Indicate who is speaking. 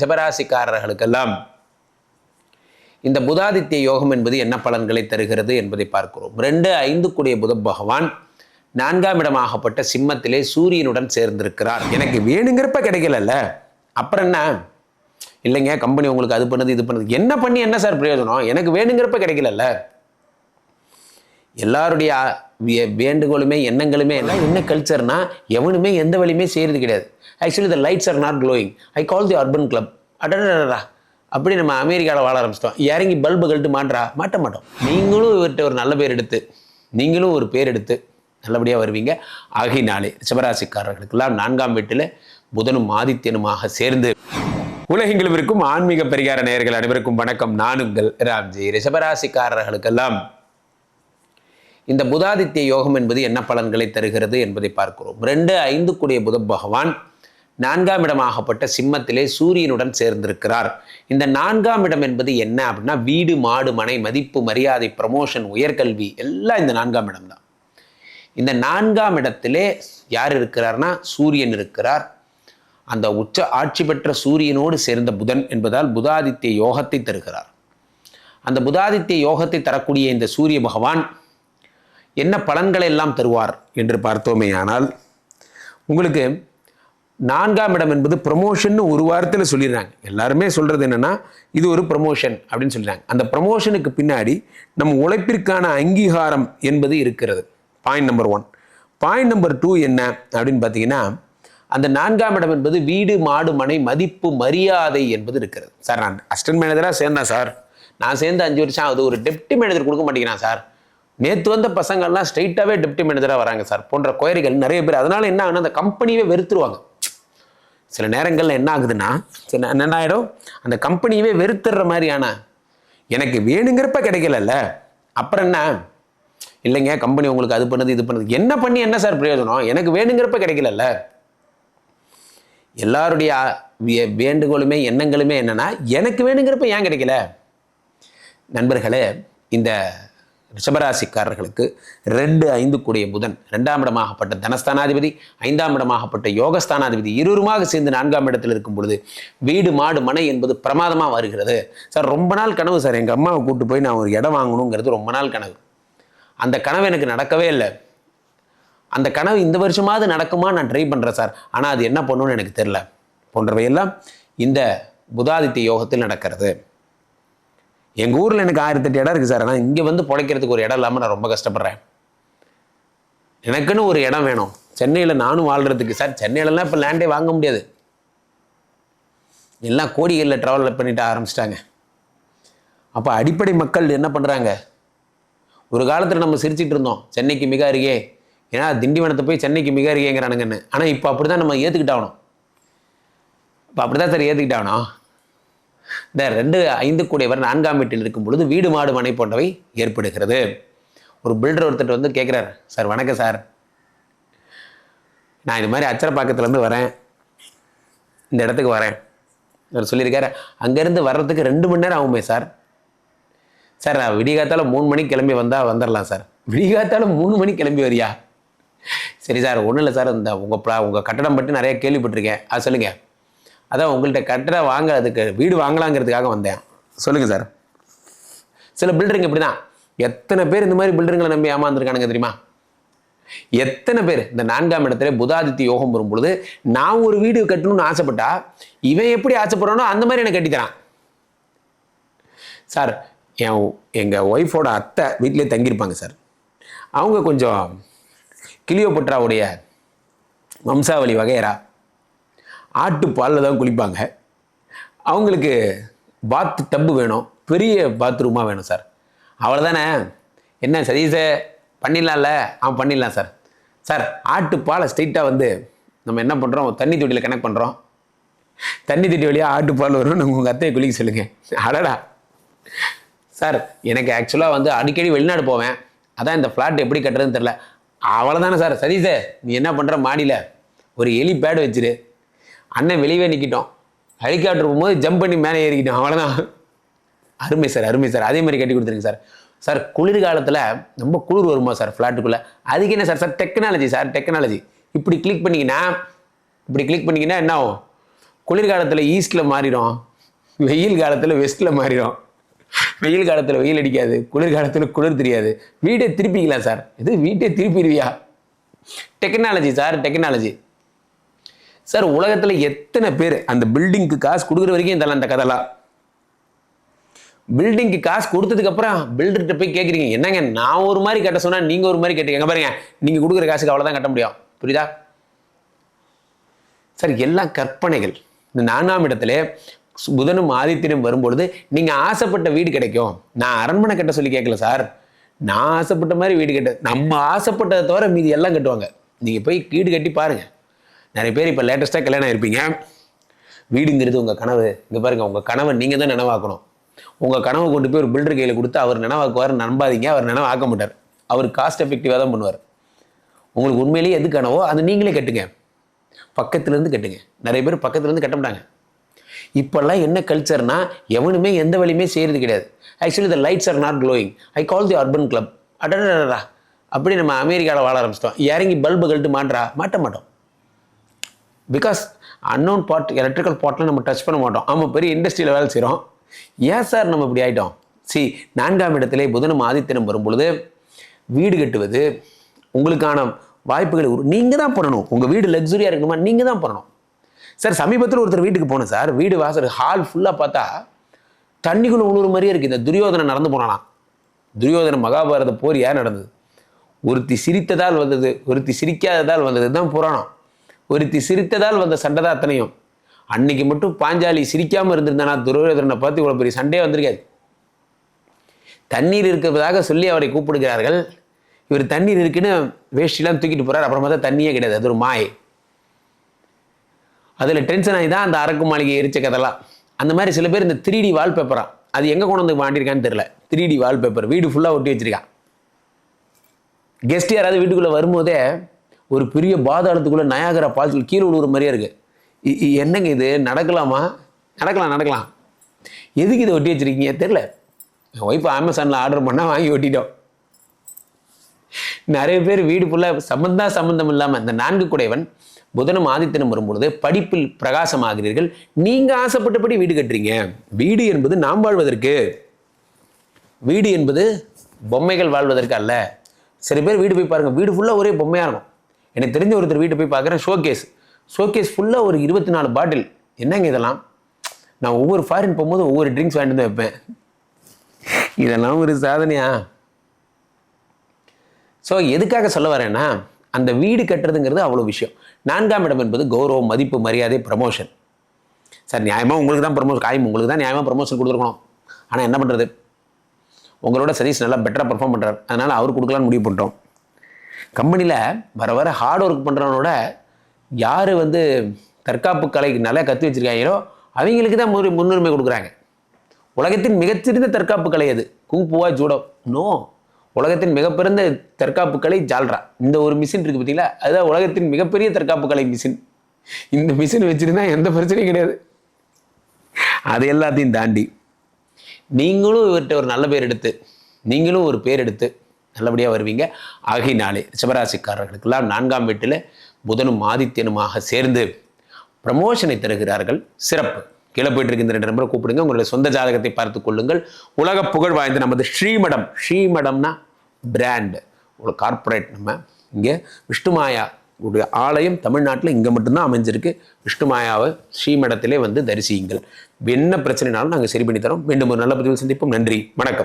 Speaker 1: ரிஷபராசிக்காரர்களுக்கெல்லாம் இந்த புதாதித்ய யோகம் என்பது என்ன பலன்களை தருகிறது என்பதை பார்க்கிறோம். ரெண்டு ஐந்து கூடிய புத பகவான் நான்காம் இடமாகப்பட்ட சிம்மத்திலே சூரியனுடன் சேர்ந்திருக்கிறார். எனக்கு வேணுங்கிறப்ப கிடைக்கலல்ல. அப்புறம் என்ன? இல்லைங்க கம்பெனி உங்களுக்கு அது பண்ணுது இது பண்ணுது. என்ன பண்ணி என்ன சார் பிரயோஜனம்? எனக்கு வேணுங்கிறப்ப கிடைக்கலல்ல. எல்லாருடைய வே- வேண்டுகோளுமே எண்ணங்களுமே எல்லாம் என்ன கல்ச்சர்னா எவனுமே எந்த வழியுமே செய்கிறது கிடையாது. Actually the lights are not glowing I call the urban club அடடா அப்படி நம்ம அமெரிக்காவில் வாழ ஆரம்பிச்சிட்டோம். இறங்கி பல்பு கழட்டு மாட்டா மாட்ட மாட்டோம். நீங்களும் இவர்கிட்ட ஒரு நல்ல பேர் எடுத்து நீங்களும் ஒரு பேர் எடுத்து நல்லபடியாக வருவீங்க. ஆகினாலே சிவராசிக்காரர்களுக்கெல்லாம் நான்காம் வீட்டில் புதனும் ஆதித்யனுமாக சேர்ந்து உலகெங்கிலும் இருக்கும் ஆன்மீக பரிகார நேயர்கள் அனைவருக்கும் வணக்கம். நானுங்கள் ராம்ஜி. ரிஷபராசிக்காரர்களுக்கெல்லாம் இந்த புதாதித்ய யோகம் என்பது என்ன பலன்களை தருகிறது என்பதை பார்க்கிறோம். ரெண்டு ஐந்து கூடிய புத பகவான் நான்காம் இடமாகப்பட்ட சிம்மத்திலே சூரியனுடன் சேர்ந்திருக்கிறார். இந்த நான்காம் இடம் என்பது என்ன அப்படின்னா வீடு மாடு மனை மதிப்பு மரியாதை ப்ரமோஷன் உயர்கல்வி எல்லாம் இந்த நான்காம் இடம் தான். இந்த நான்காம் இடத்திலே யார் இருக்கிறார்னா சூரியன் இருக்கிறார். அந்த உச்ச ஆட்சி பெற்ற சூரியனோடு சேர்ந்த புதன் என்பதால் புதாதித்ய யோகத்தை தருகிறார். அந்த புதாதித்ய யோகத்தை தரக்கூடிய இந்த சூரிய பகவான் என்ன பலன்களை எல்லாம் தருவார் என்று பார்த்தோமே ஆனால் உங்களுக்கு நான்காம் இடம் என்பது ப்ரமோஷன் ஒரு வாரத்தில் சொல்லிடுறாங்க. எல்லாருமே சொல்கிறது என்னென்னா இது ஒரு ப்ரமோஷன் அப்படின்னு சொல்லிடுறாங்க. அந்த ப்ரமோஷனுக்கு பின்னாடி நம் உழைப்பிற்கான அங்கீகாரம் என்பது இருக்கிறது. Point number one point number two என்ன அப்படின்னு பார்த்தீங்கன்னா அந்த நான்காம் இடம் என்பது வீடு மாடு மனை மதிப்பு மரியாதை என்பது இருக்கிறது. சார் நான் அசிஸ்டன்ட் மேனேஜராக சேர்ந்தேன் சார் நான் சேர்ந்து அஞ்சு வருஷம் அது ஒரு டெப்டி மேனேஜர் கொடுக்க மாட்டேங்கிறான் சார் நேற்று வந்த பசங்கள்லாம் ஸ்ட்ரைட்டாகவே டெப்டி மேனேஜராக வராங்க சார் போன்ற கோரிகள் நிறைய பேர். அதனால் என்ன ஆகுனா அந்த கம்பெனியே வெறுத்துருவாங்க. சில நேரங்களில் என்ன ஆகுதுன்னா சில என்ன ஆகிடும் அந்த கம்பெனியவே வெறுத்துடுற மாதிரியான எனக்கு வேணுங்கிறப்ப கிடைக்கலல்ல. அப்புறம் என்ன? இல்லைங்க கம்பெனி உங்களுக்கு அது பண்ணுது இது பண்ணுது. என்ன பண்ணி என்ன சார் பிரயோஜனம்? எனக்கு வேணுங்கிறப்ப கிடைக்கலல்ல. எல்லாருடைய வே- வேண்டுகோளுமே எண்ணங்களுமே என்னென்னா எனக்கு வேணுங்கிறப்ப ஏன் கிடைக்கல? நண்பர்களே இந்த ரிஷபராசிக்காரர்களுக்கு ரெண்டு ஐந்து கூடிய புதன். ரெண்டாம் இடமாகப்பட்ட தனஸ்தானாதிபதி ஐந்தாம் இடமாகப்பட்ட யோகஸ்தானாதிபதி இருவருமாக சேர்ந்து நான்காம் இடத்தில் இருக்கும் பொழுது வீடு மாடு மனை என்பது பிரமாதமாக வருகிறது. சார் ரொம்ப நாள் கனவு சார். எங்கள் அம்மாவை கூப்பிட்டு போய் நான் ஒரு இடம் வாங்கணுங்கிறது ரொம்ப நாள் கனவு. அந்த கனவு எனக்கு நடக்கவே இல்லை. அந்த கனவு இந்த வருஷமாவது நடக்குமா நான் ட்ரை பண்ணுறேன் சார். ஆனால் அது என்ன பண்ணுன்னு எனக்கு தெரில போன்றவையெல்லாம் இந்த புதாதித்ய யோகத்தில் நடக்கிறது. எங்கள் ஊரில் எனக்கு ஆயிரத்தெட்டு இடம் இருக்குது சார். ஆனால் இங்கே வந்து பிழைக்கிறதுக்கு ஒரு இடம் இல்லாமல் நான் ரொம்ப கஷ்டப்படுறேன். எனக்குன்னு ஒரு இடம் வேணும். சென்னையில் நானும் வாழ்கிறதுக்கு சார். சென்னையிலலாம் இப்போ லேண்டே வாங்க முடியாது. எல்லாம் கோடிகளில் ட்ராவல் பண்ணிட்டு ஆரம்பிச்சிட்டாங்க. அப்போ அடிப்படை மக்கள் என்ன பண்ணுறாங்க ஒரு காலத்தில் நம்ம சிரிச்சிட்டு இருந்தோம். சென்னைக்கு மிக அருகே. ஏன்னா திண்டிவனத்தை போய் சென்னைக்கு மிக அருகேங்கிறானுங்கன்னு. ஆனால் இப்போ அப்படி தான் நம்ம ஏற்றுக்கிட்டாகணும் இப்போ அப்படி தான் சார் ஏற்றுக்கிட்டாகணும் இந்த ரெண்டு ஐந்து கூடியவர் நான்காம் வீட்டில் இருக்கும் பொழுது வீடு மாடு மனை போன்றவை ஏற்படுகிறது. ஒரு பில்டர் ஒருத்தர் வந்து கேட்குறாரு சார் வணக்கம் சார். நான் இது மாதிரி அச்சரப்பாக்கத்துலேருந்து வரேன். இந்த இடத்துக்கு வரேன். அவர் சொல்லியிருக்காரு அங்கேருந்து வர்றதுக்கு ரெண்டு மணி நேரம் ஆகுமே சார். சார் நான் விடிகாத்தால் மூணு மணிக்கு கிளம்பி வந்தால் வந்துடலாம் சார். விடிகாத்தால் மூணு மணிக்கு கிளம்பி வரியா? சரி சார் ஒன்றும் இல்லை சார். இந்த உங்கள் உங்கள் கட்டடம் பற்றி நிறைய கேள்விப்பட்டிருக்கேன். அது சொல்லுங்கள் அதான் உங்கள்கிட்ட கட்டடம் வாங்க அதுக்கு வீடு வாங்கலாங்கிறதுக்காக வந்தேன். சொல்லுங்கள் சார். சில பில்டருங்க இப்படி தான் எத்தனை பேர் இந்த மாதிரி பில்டருங்களை நம்பி ஏமாந்துருக்கானுங்க தெரியுமா? எத்தனை பேர்? இந்த நான்காம் இடத்துல புதாதித்ய யோகம் வரும் பொழுது நான் ஒரு வீடு கட்டணும்னு ஆசைப்பட்டா இவன் எப்படி ஆசைப்படுறானோ அந்த மாதிரி எனக்கு கட்டித்தரான் சார் என் எங்கள் ஒய்ஃபோட அத்தை வீட்டிலே தங்கியிருப்பாங்க சார். அவங்க கொஞ்சம் கிளியோபட்ராவுடைய வம்சாவளி வகையரா. ஆட்டு பாலில் தான் குளிப்பாங்க. அவங்களுக்கு பாத் டப்பு வேணும். பெரிய பாத்ரூமாக வேணும் சார் அவ்வளோதானே என்ன சதீஷ? பண்ணிடலாம்ல? ஆ பண்ணிடலாம் சார் சார் ஆட்டு பாலை ஸ்ட்ரைட்டாக வந்து நம்ம என்ன பண்ணுறோம் தண்ணி தொட்டியில் கனெக்ட் பண்ணுறோம் தண்ணி தொட்டி வழியாக ஆட்டு பால் வரும் உங்கள் அத்தையை குளிக்க சொல்லுங்கள் அடடா. சார் எனக்கு ஆக்சுவலாக வந்து அடிக்கடி வெளிநாடு போவேன். அதான் இந்த ஃப்ளாட் எப்படி கட்டுறதுன்னு தெரில அவ்வளோதானே சார் சரி சார் நீ என்ன பண்ணுற மாடியில். ஒரு எலி பேடு வச்சிரு. அண்ணன் வெளியே நிற்கிட்டோம் ஹெலிகாப்டர் போகும்போது ஜம்ப் பண்ணி மேலே ஏறிக்கிட்டோம் அவ்வளோதான் அருமை சார் அருமை சார் அதே மாதிரி கட்டி கொடுத்துருங்க சார் சார் குளிர் காலத்தில் ரொம்ப குளிர் வருமா சார் ஃப்ளாட்டுக்குள்ளே அதுக்கு என்ன sir sir technology sir technology இப்படி கிளிக் பண்ணிங்கன்னா இப்படி கிளிக் பண்ணிங்கன்னா என்ன ஆகும்? குளிர்காலத்தில் ஈஸ்டில் மாறிடும். வெயில் காலத்தில் வெஸ்ட்டில் மாறிடும். வெயில் காலத்தில் வெயில் அடிக்காது. குளிர்காலத்தில் குளிர் தெரியாது. வீட்டை திருப்பிக்கலாம் சார் இது வீட்டை திருப்பிடுவியா? டெக்னாலஜி சார் டெக்னாலஜி சார் உலகத்தில் எத்தனை பேர் அந்த பில்டிங்க்கு காசு கொடுக்குற வரைக்கும் இதெல்லாம் அந்த கதைலாம்? பில்டிங்க்கு காசு கொடுத்ததுக்கு அப்புறம் பில்டர்கிட்ட போய் கேட்குறீங்க என்னங்க நான் ஒரு மாதிரி கட்ட சொன்னா நீங்க ஒரு மாதிரி கேட்டீங்க பாருங்க நீங்க கொடுக்குற காசுக்கு அவ்வளோதான் கட்ட முடியும். புரியுதா? சார் எல்லாம் கற்பனைகள். இந்த நான்காம் இடத்துல புதனும் ஆதித்யனும் வரும்பொழுது நீங்க ஆசைப்பட்ட வீடு கிடைக்கும். நான் அரண்மனை கட்ட சொல்லி கேட்கல சார். நான் ஆசைப்பட்ட மாதிரி வீடு கட்ட நம்ம ஆசைப்பட்டதை தவிர மீதி எல்லாம் கட்டுவாங்க. நீங்க போய் வீடு கட்டி பாருங்க. நிறைய பேர் இப்போ லேட்டஸ்ட்டாக கல்யாணம் இருப்பீங்க வீடுங்கிறது உங்கள் கனவு. இங்கே பாருங்க உங்கள் கனவை நீங்கள் தான் நினைவாக்கணும். உங்கள் கனவை கொண்டு போய் ஒரு பில்டர் கையில் கொடுத்து அவர் நினைவாக்குவார் நம்பாதீங்க. அவர் நினைவாக்க மாட்டார். அவர் காஸ்ட் எஃபெக்டிவாக தான் பண்ணுவார். உங்களுக்கு உண்மையிலேயே எது கனவோ அது நீங்களே கட்டுங்க. பக்கத்துலேருந்து கட்டுங்க. நிறைய பேர் பக்கத்துலேருந்து கட்ட மாட்டாங்க. இப்போல்லாம் என்ன கல்ச்சர்னா எவனுமே எந்த வழியுமே செய்கிறது கிடையாது. Actually the lights are not glowing I call the urban club அடடா அப்படி நம்ம அமெரிக்காவில் வாழ ஆரம்பிச்சிட்டோம். இறங்கி பல்பு கழட்டு மாட்டா மாட்ட மாட்டோம். பிகாஸ் அன்னோன் பாட் எலக்ட்ரிக்கல் பார்ட்டில் நம்ம டச் பண்ண மாட்டோம். ஆமாம் பெரிய இண்டஸ்ட்ரியில் வேலை செய்கிறோம் ஏன் சார் நம்ம இப்படி ஆகிட்டோம் சி நான்காம் இடத்திலே புதனும் ஆதித்யனும் வரும்பொழுது வீடு கட்டுவது உங்களுக்கான வாய்ப்புகளை உரு நீங்கள் தான் பண்ணணும். உங்கள் வீடு லக்ஸுரியாக இருக்கணுமா? நீங்கள் தான் பண்ணணும். சார் சமீபத்தில் ஒருத்தர் வீட்டுக்கு போனேன் சார். வீடு வாசல் ஹால் ஃபுல்லாக பார்த்தா தண்ணிக்குள்ள உழுவுற மாதிரியே இருக்குது இந்த துரியோதனை நடந்து போனானா துரியோதன மகாபாரத போர் ஏன் நடந்தது? ஒருத்தி சிரித்ததால் வந்தது ஒருத்தி சிரிக்காததால் வந்தது தான் புராணம். ஒருத்தி சிரித்ததால் வந்த சண்டை தான் அத்தனையும். அன்னைக்கு மட்டும் பாஞ்சாலி சிரிக்காமல் இருந்திருந்தானா? துரியோதனனை பார்த்து இவ்வளோ பெரிய சண்டையே வந்திருக்காது. தண்ணீர் இருக்கிறதாக சொல்லி அவரை கூப்பிடுகிறார்கள். இவர் தண்ணீர் இருக்குன்னு வேஷ்டிலாம் தூக்கிட்டு போகிறார் அப்புறமா தான் தண்ணியே கிடையாது. அது ஒரு மாயை. அதில் டென்ஷன் ஆகி தான் அந்த அரக்கு மாளிகை எரிச்ச கதெல்லாம் அந்த மாதிரி சில பேர் இந்த த்ரீ டி வால்பேப்பரா அது எங்கே கொண்டு வந்து மாட்டிருக்கான்னு தெரில த்ரீ டி வால்பேப்பர் வீடு ஃபுல்லாக ஒட்டி வச்சிருக்கான். கெஸ்ட் யாராவது வீட்டுக்குள்ளே வரும்போதே ஒரு பெரிய பாதாளத்துக்குள்ளே நயாகரா பால்ஸ் கீழே விழுவுற மாதிரியே இருக்கு. இ- என்னங்க இது? நடக்கலாமா? நடக்கலாம் நடக்கலாம். எதுக்கு இதை ஒட்டி வச்சிருக்கீங்க? தெரில என் ஒய்ஃப் அமேசானில் ஆர்டர் பண்ணால் வாங்கி ஒட்டிட்டோம். நிறைய பேர் வீடு ஃபுல்லாக சம்பந்தா சம்பந்தம் இல்லாமல் இந்த நான்கு குடைவன் புதனும் ஆதித்தனம் வரும்பொழுது படிப்பில் பிரகாசமாகிறீர்கள். நீங்கள் ஆசைப்பட்டபடி வீடு கட்டுறீங்க. வீடு என்பது நாம் வாழ்வதற்கு. வீடு என்பது பொம்மைகள் வாழ்வதற்கு அல்ல. சில பேர் வீடு போய் பாருங்கள் வீடு ஃபுல்லாக ஒரே பொம்மையாக இருக்கும். எனக்கு தெரிஞ்ச ஒருத்தர் வீட்டை போய் பார்க்குறேன் ஷோகேஸ். ஷோகேஸ் ஃபுல்லாக ஒரு இருபத்தி நாலு பாட்டில் என்னங்க இதெல்லாம்? நான் ஒவ்வொரு ஃபாரின் போகும்போது ஒவ்வொரு ட்ரிங்க்ஸ் வாங்கிட்டு வந்து வைப்பேன். இதெல்லாம் ஒரு சாதனையா? ஸோ எதுக்காக சொல்ல வரேன்னா அந்த வீடு கட்டுறதுங்கிறது அவ்வளோ விஷயம். நான்காம் இடம் என்பது கௌரவம் மதிப்பு மரியாதை ப்ரமோஷன் சார் நியாயமாக உங்களுக்கு தான் ப்ரமோஷன் காயம் உங்களுக்கு தான் நியாயமாக ப்ரமோஷன் கொடுத்துருக்கணும். ஆனால் என்ன பண்ணுறது உங்களோட சதீஷ் நல்லா பெட்டராக பெர்ஃபார்ம் பண்ணுறாரு அதனால் அவர் கொடுக்கலான்னு முடிவு பண்ணிட்டோம். கம்பெனியில் வர வர ஹார்ட் ஒர்க் பண்ணுறவனோட யார் வந்து தற்காப்பு கலைக்கு நல்லா கற்று வச்சுருக்காங்களோ அவங்களுக்கு தான் முன் முன்னுரிமை கொடுக்குறாங்க. உலகத்தின் மிகச்சிறந்த தற்காப்பு கலை அது குங்குவா ஜூடோ நோ உலகத்தின் மிகப்பிறந்த தற்காப்பு கலை ஜால்ரா. இந்த ஒரு மிஷின் இருக்குது பார்த்தீங்களா அதுதான் உலகத்தின் மிகப்பெரிய தற்காப்பு கலை மிஷின் இந்த மிஷின் வச்சுருந்தா எந்த பிரச்சனையும் கிடையாது. அது எல்லாத்தையும் தாண்டி நீங்களும் இவர்கிட்ட ஒரு நல்ல பேர் எடுத்து நீங்களும் ஒரு பேர் எடுத்து நல்லபடியாக வருவீங்க. ஆகினாலே ரிஷபராசிக்காரர்களுக்கெல்லாம் நான்காம் வீட்டில் புதனும் ஆதித்யனுமாக சேர்ந்து ப்ரமோஷனை தருகிறார்கள். சிறப்பு. கீழே போயிட்டு இருக்க இந்த ரெண்டு நம்பரை கூப்பிடுங்க. உங்களுடைய சொந்த ஜாதகத்தை பார்த்து கொள்ளுங்கள். உலக புகழ் வாய்ந்த நமது ஸ்ரீமடம். ஸ்ரீமடம்னா பிராண்டு ஒரு கார்ப்பரேட் நம்ம இங்கே விஷ்ணுமாயா உடைய ஆலயம் தமிழ்நாட்டில் இங்கே மட்டும்தான் அமைஞ்சிருக்கு. விஷ்ணுமாயாவை ஸ்ரீமடத்திலே வந்து தரிசியுங்கள். என்ன பிரச்சனைனாலும் நாங்கள் சரி பண்ணி தரோம். மீண்டும் ஒரு நல்ல பதிவில் சந்திப்போம். நன்றி. வணக்கம்.